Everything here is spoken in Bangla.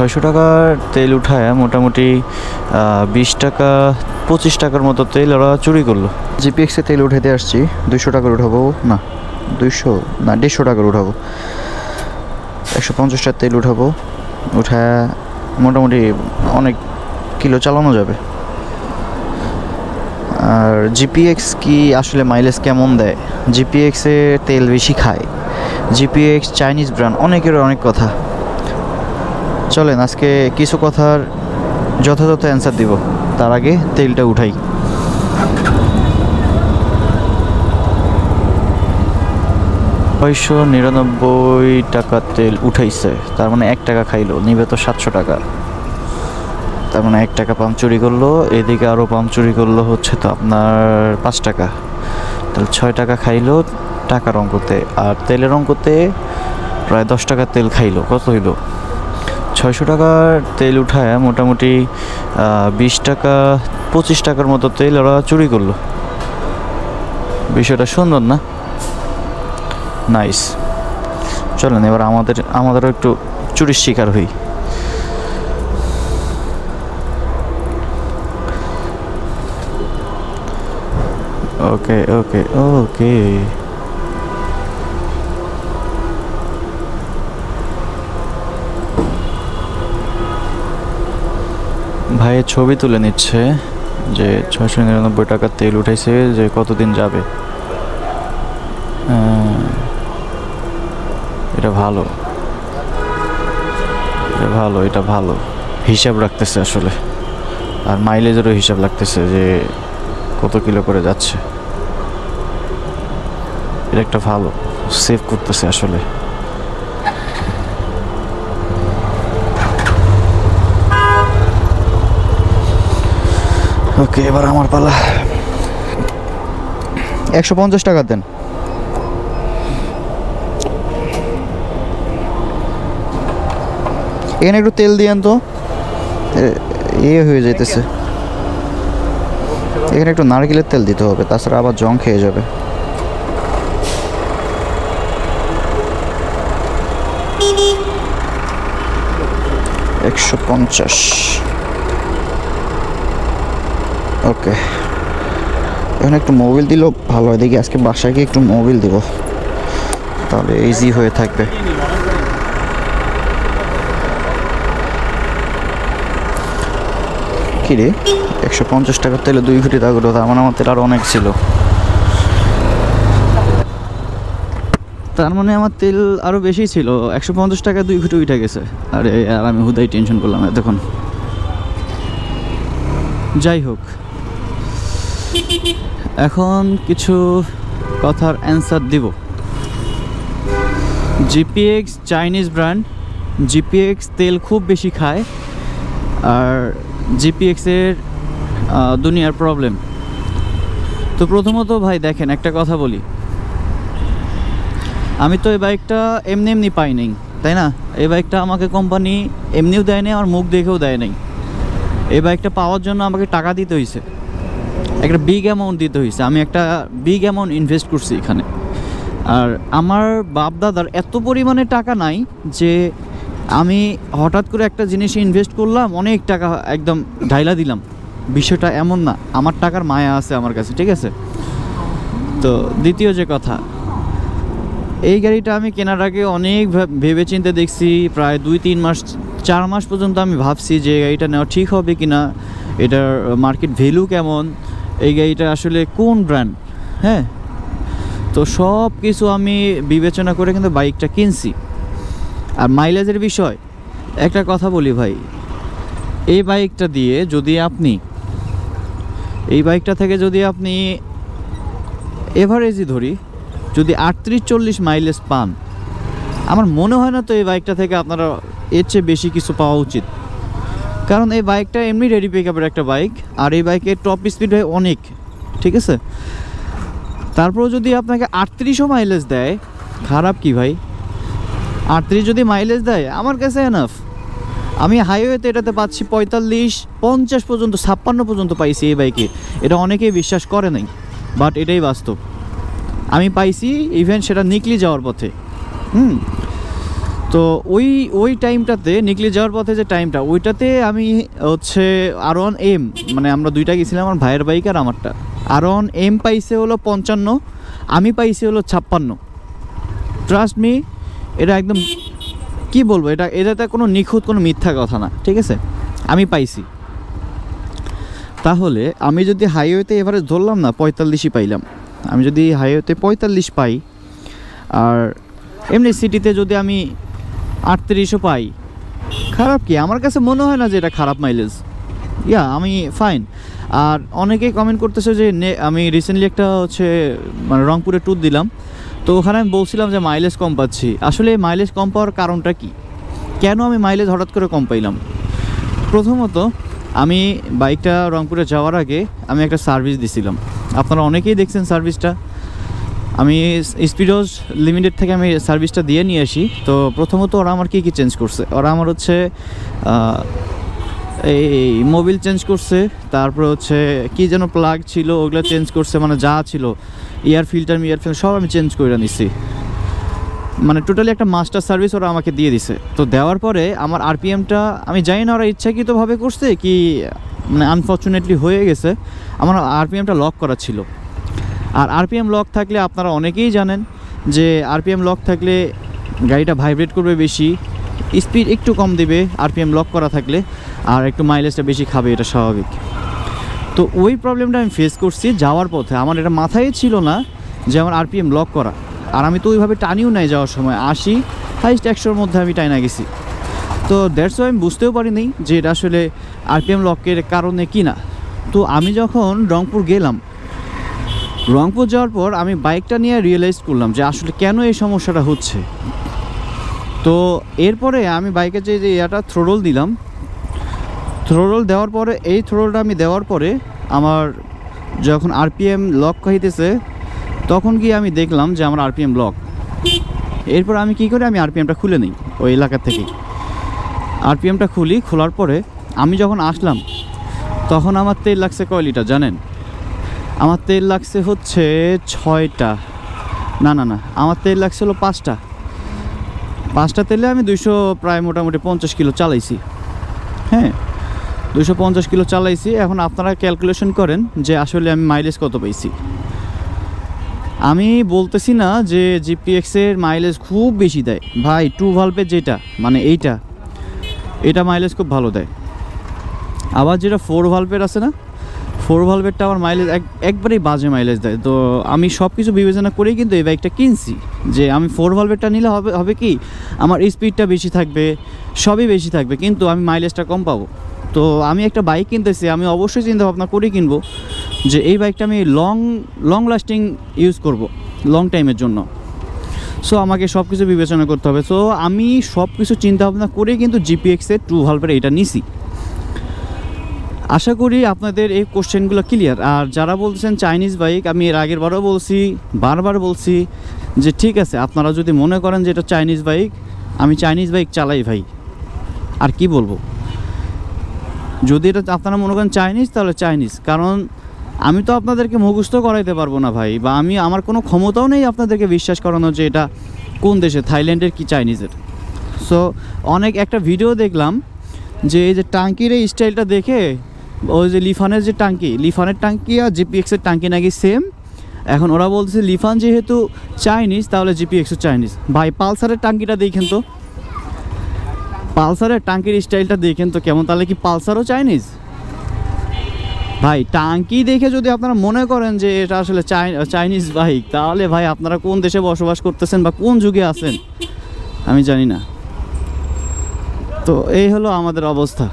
ছয়শো টাকার তেল উঠায় মোটামুটি বিশ টাকা, পঁচিশ টাকার মতো তেল ওরা চুরি করল। জিপিএক্সে তেল উঠাতে আসছি, দুইশো টাকার উঠাবো? না, দুইশো, না, দেড়শো টাকার উঠাবো। একশো পঞ্চাশটার তেল উঠাবো, উঠায় মোটামুটি অনেক কিলো চালানো যাবে। আর জিপিএক্স কি আসলে মাইলেজ কেমন দেয়? জিপিএক্সে তেল বেশি খায়। জিপিএক্স চাইনিজ ব্র্যান্ড অনেকের অনেক কথা। চলেন, আজকে কিছু কথার যথাযথ অ্যান্সার দিব। তার আগে তেলটা উঠাই। ছয়শো নিরানব্বই টাকা তেল উঠাইছে, তার মানে এক টাকা খাইলো, নিবে তো সাতশো টাকা। তার মানে এক টাকা পাম্প চুরি করল, এদিকে আরও পাম্প চুরি করল হচ্ছে তো আপনার পাঁচ টাকা। তাহলে ছয় টাকা খাইলো টাকার অঙ্কতে, আর তেলের অঙ্কতে প্রায় দশ টাকা তেল খাইলো, কত হইল? ছয়শো টাকার তেল উঠায় মোটামুটি বিশ টাকা, পঁচিশ টাকার মতো তেল ওরা চুরি করল। বিষয়টা সুন্দর না? নাইস চলেন, এবার আমাদের, আমাদেরও একটু চুরির শিকার হই। ওকে ওকে ওকে ভাইয়ের ছবি তুলে নিচ্ছে যে ছয়শো নিরানব্বই টাকার তেল উঠাইছে যে কতদিন যাবে। এটা ভালো। এটা ভালো এটা ভালো। হিসাব রাখতেছে আসলে। আর মাইলেজেরও হিসাব লাগতেছে যে কত কিলো করে যাচ্ছে। এটা একটা ভালো। সেভ করতেছে আসলে। ওকে, এবার আমার পালা। একশো পঞ্চাশ টাকা দেন। এখানে একটু তেল দিয়েন তো। এ হয়ে যাইতেছে। এখানে একটু নারকেলের তেল দিতে হবে, তাছাড়া আবার জং খেয়ে যাবে। একশো পঞ্চাশ। ওকে। এখানে একটু মোবিল দিলেও ভালো হয়। দেখি আজকে বাসায় গিয়ে একটু মোবিল দিব। তাহলে ইজি হয়ে থাকবে। কি রে? একশো পঞ্চাশ টাকার তেলে দুই কোটি টাকা তার মানে আমার তেল আরও অনেক ছিল। তার মানে আমার তেল আরও বেশি ছিল। একশো পঞ্চাশ টাকা দুই কোটি উঠে গেছে। আরে, আর আমি হুদাই টেনশন করলাম এতক্ষণ। যাই হোক। এখন কিছু কথার অ্যান্সার দিব। জিপিএক্স চাইনিজ ব্র্যান্ড জিপিএক্স তেল খুব বেশি খায়, আর জিপিএক্সের দুনিয়ার প্রবলেম তো প্রথমত ভাই দেখেন, একটা কথা বলি। আমি তো এই বাইকটা এমনি এমনি পাই নাই, তাই না? এই বাইকটা আমাকে কোম্পানি এমনিও দেয় নাই আমার মুখ দেখেও দেয় নাই। এই বাইকটা পাওয়ার জন্য আমাকে টাকা দিতে হয়েছে একটা বিগ অ্যামাউন্ট দিতে হয়েছে আমি একটা বিগ অ্যামাউন্ট ইনভেস্ট করছি এখানে। আর আমার বাপ দাদার এত পরিমাণে টাকা নাই যে আমি হঠাৎ করে একটা জিনিসে ইনভেস্ট করলাম, অনেক টাকা একদম ঢাইলা দিলাম। বিষয়টা এমন না, আমার টাকার মায়া আছে আমার কাছে, ঠিক আছে? তো দ্বিতীয় যে কথা, এই গাড়িটা আমি কেনার আগে অনেক ভেবে চিন্তে দেখছি, প্রায় দুই, তিন মাস, চার মাস পর্যন্ত আমি ভাবছি যে গাড়িটা নেওয়া ঠিক হবে কি না এটার মার্কেট ভ্যালু কেমন এই গাড়িটা আসলে কোন ব্র্যান্ড হ্যাঁ? তো সব কিছু আমি বিবেচনা করে কিন্তু বাইকটা কিনছি। আর মাইলেজের বিষয়, একটা কথা বলি ভাই। এই বাইকটা দিয়ে যদি আপনি, এই বাইকটা থেকে যদি আপনি এভারেজই ধরি, যদি আটত্রিশ চল্লিশ মাইলেজ পান, আমার মনে হয় না তো এই বাইকটা থেকে আপনারা এর চেয়ে বেশি কিছু পাওয়া উচিত। কারণ এই বাইকটা এমনি রেডি পিক আপের একটা বাইক, আর এই বাইকের টপ স্পিড হয় অনেক, ঠিক আছে? তারপরেও যদি আপনাকে আটত্রিশও মাইলেজ দেয়, খারাপ কি ভাই? আটত্রিশ যদি মাইলেজ দেয়, আমার কাছে এনাফ আমি হাইওয়েতে এটাতে পাচ্ছি পঁয়তাল্লিশ, পঞ্চাশ পর্যন্ত, ছাপ্পান্ন পর্যন্ত পাইছি এই বাইকে। এটা অনেকেই বিশ্বাস করে নাই বাট এটাই বাস্তব। আমি পাইছি ইভেন সেটা নিকলি যাওয়ার পথে। হুম? তো ওই ওই টাইমটাতে নিকলি যাওয়ার পথে যে টাইমটা ওইটাতে আমি হচ্ছে আর ওয়ান এম মানে আমরা দুইটা গেছিলাম আমার ভাইয়ের বাইক আর আমারটা। আর ওয়ান এম পাইছে হলো পঞ্চান্ন, আমি পাইছি হলো ছাপ্পান্ন। ট্রাস্ট মি এটা একদম, কি বলব, এটা, এটাতে কোনো নিখুঁত, কোনো মিথ্যা কথা না, ঠিক আছে? আমি পাইছি। তাহলে আমি যদি হাইওয়েতে এভারেজ ধরলাম না, পঁয়তাল্লিশই পাইলাম। আমি যদি হাইওয়েতে পঁয়তাল্লিশ পাই, আর এমনি সিটিতে যদি আমি আটত্রিশও পাই। খারাপ কি? আমার কাছে মনে হয় না যে এটা খারাপ মাইলেজ ইয়া, আমি ফাইন আর অনেকেই কমেন্ট করতেছে যে আমি রিসেন্টলি একটা হচ্ছে মানে রংপুরে ট্যুর দিলাম। তো ওখানে আমি বলছিলাম যে মাইলেজ কম পাচ্ছি। আসলে মাইলেজ কম পাওয়ার কারণটা কি? কেন আমি মাইলেজ হঠাৎ করে কম পাইলাম? প্রথমত, আমি বাইকটা রংপুরে যাওয়ার আগে আমি একটা সার্ভিস দিছিলাম। আপনারা অনেকেই দেখছেন সার্ভিসটা আমি স্পিডোজ লিমিটেড থেকে আমি সার্ভিসটা দিয়ে নিয়ে আসি। তো প্রথমত ওরা আমার কী কী চেঞ্জ করছে? ওরা আমার হচ্ছে এই মোবিল চেঞ্জ করছে, তারপরে হচ্ছে কি যেন প্লাগ ছিল, ওগুলো চেঞ্জ করছে মানে যা ছিল ইয়ার ফিল্টার ইয়ার ফিল্টার সব আমি চেঞ্জ করে নিছি। মানে টোটালি একটা মাস্টার সার্ভিস ওরা আমাকে দিয়ে দিছে। তো দেওয়ার পরে আমার আরপিএমটা আমি জানি না ওরা ইচ্ছাকৃতভাবে করছে কি মানে আনফর্চুনেটলি হয়ে গেছে। আমার আরপিএমটা লক করা ছিল। আর আরপিএম লক থাকলে আপনারা অনেকেই জানেন যে আরপিএম লক থাকলে গাড়িটা ভাইব্রেট করবে বেশি স্পিড একটু কম দেবে আরপিএম লক করা থাকলে, আর একটু মাইলেজটা বেশি খাবে, এটা স্বাভাবিক। তো ওই প্রবলেমটা আমি ফেস করছি যাওয়ার পথে। আমার এটা মাথায় ছিল না যে আমার আরপিএম লক করা। আর আমি তো ওইভাবে টানিও নাই যাওয়ার সময়। আশি হাইস্ট একশোর মধ্যে আমি টাইনা গেছি। তো দ্যাটস আমি বুঝতেও পারিনি যে এটা আসলে আরপিএম লকের কারণে কি না তো আমি যখন রংপুর গেলাম রংপুর যাওয়ার পর আমি বাইকটা নিয়ে রিয়েলাইজ করলাম যে আসলে কেন এই সমস্যাটা হচ্ছে। তো এরপরে আমি বাইকে যে ইয়াটা থ্রোরল দিলাম। থ্রোরল দেওয়ার পরে, এই থ্রোরলটা আমি দেওয়ার পরে আমার যখন আরপিএম লক খাইতেছে তখন গিয়ে আমি দেখলাম যে আমার আরপিএম লক এরপর আমি কি করি, আমি আরপিএমটা খুলে নিই ওই এলাকা থেকে। আরপিএমটা খুলি, খোলার পরে আমি যখন আসলাম, তখন আমার তেল লাগছে কয় লিটার জানেন? আমার তেল লাগছে হচ্ছে ছয়টা। না না না, আমার তেল লাগছে হলো পাঁচটা। পাঁচটা তেলে আমি দুইশো প্রায় মোটামুটি পঞ্চাশ কিলো চালাইছি। হ্যাঁ দুশো পঞ্চাশ কিলো চালাইছি। এখন আপনারা ক্যালকুলেশন করেন যে আসলে আমি মাইলেজ কত পাইছি। আমি বলতেছি না যে জিপিএক্সের মাইলেজ খুব বেশি দেয়। ভাই টু ভালভের যেটা মানে এইটা, এটা মাইলেজ খুব ভালো দেয়। আবার যেটা ফোর ভালভের আছে না ফোর ভালভেরটা আমার মাইলেজ এক একবারেই বাজে মাইলেজ দেয়। তো আমি সব কিছু বিবেচনা করেই কিন্তু এই বাইকটা কিনছি। যে আমি ফোর ভালভেরটা নিলে হবে হবে কি, আমার স্পিডটা বেশি থাকবে, সবই বেশি থাকবে, কিন্তু আমি মাইলেজটা কম পাবো। তো আমি একটা বাইক কিনতেছি, আমি অবশ্যই চিন্তা ভাবনা করেই কিনবো যে এই বাইকটা আমি লং লং লাস্টিং ইউজ করব লং টাইমের জন্য। সো আমাকে সব কিছু বিবেচনা করতে হবে। সো আমি সব কিছু চিন্তা ভাবনা করে কিন্তু জিপিএক্সের টু ভালভের এটা নিছি। আশা করি আপনাদের এই কোশ্চেনগুলো ক্লিয়ার আর যারা বলছেন চাইনিজ বাইক আমি এর আগের বারও বলছি, বারবার বলছি যে ঠিক আছে, আপনারা যদি মনে করেন যে এটা চাইনিজ বাইক আমি চাইনিজ বাইক চালাই ভাই। আর কি বলব? যদি এটা আপনারা মনে করেন চাইনিজ তাহলে চাইনিজ কারণ আমি তো আপনাদেরকে মুখস্থ করাইতে পারব না ভাই, বা আমি, আমার কোনো ক্ষমতাও নেই আপনাদেরকে বিশ্বাস করানো যে এটা কোন দেশে, থাইল্যান্ডের কি চাইনিজের সো অনেক, একটা ভিডিও দেখলাম যে এই যে টাঙ্কির এই স্টাইলটা দেখে ওই যে লিফানের যে টাঙ্কি, লিফানের টাঙ্কি আর জিপিএক্সের টাঙ্কি নাকি সেম এখন ওরা বলছে লিফান যেহেতু চাইনিজ তাহলে জিপিএক্সও চাইনিজ ভাই, পালসারের টাঙ্কিটা দেখেন তো। পালসারের টাঙ্কির স্টাইলটা দেখেন তো কেমন, তাহলে কি পালসারও চাইনিজ ভাই, টাঙ্কি দেখে যদি আপনারা মনে করেন যে এটা আসলে চাইনিজ বাইক তাহলে ভাই আপনারা কোন দেশে বসবাস করতেছেন বা কোন যুগে আছেন? আমি জানি না। তো এই হলো আমাদের অবস্থা।